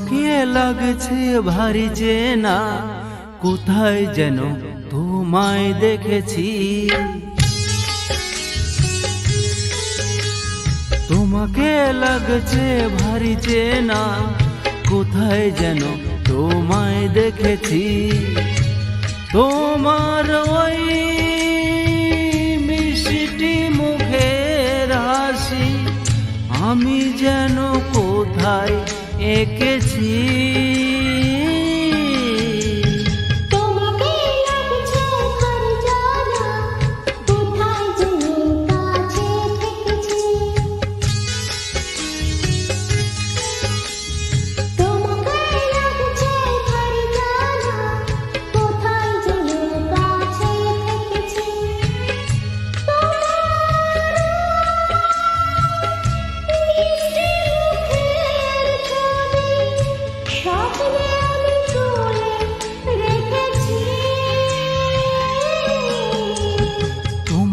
তোমাকে লাগছে ভারী চেনা, কোথায় যেন তোমায় দেখেছি। তোমাকে লাগছে ভারী চেনা, কোথায় যেন তোমায় দেখেছি। তোমার ওই মিষ্টি মুখের হাসি, আমি যেন কোথায় এঁকেছি তোমাকে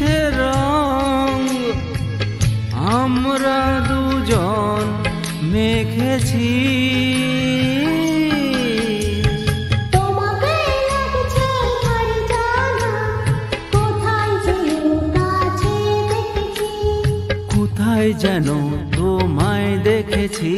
সাতটি রং। আমরা দুজন মেখেছি। কোথায় যেন তোমায় দেখেছি।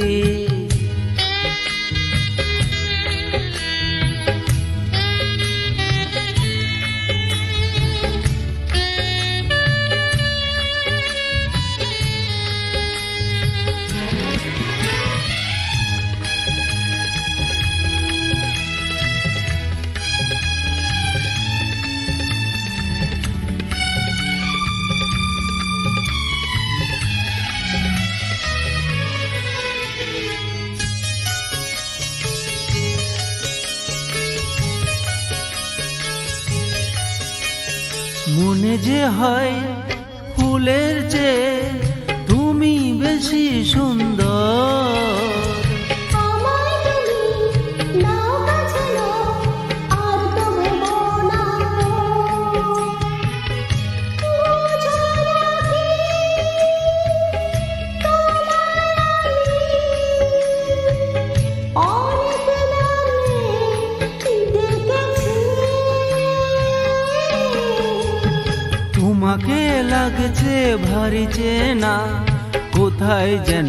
মনে যে হয় ফুলের চেয়ে তুমি বেশি সুন্দর। লাগছে ভারী চেনা। কোথায় যেন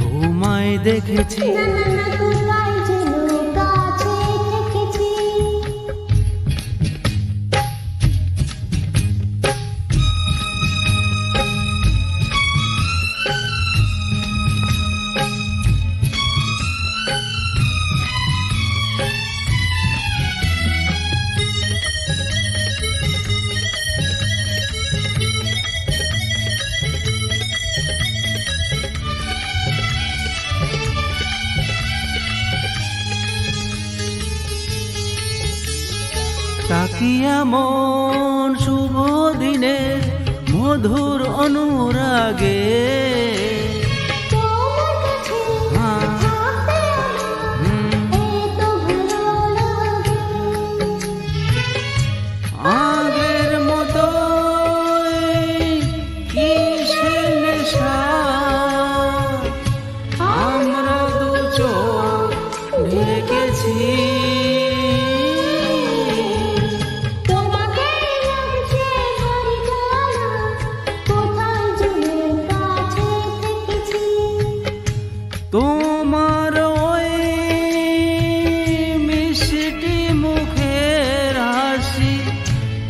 ঘুমায় দেখেছি। মন শুভ দিনে মধুর অনুরাগে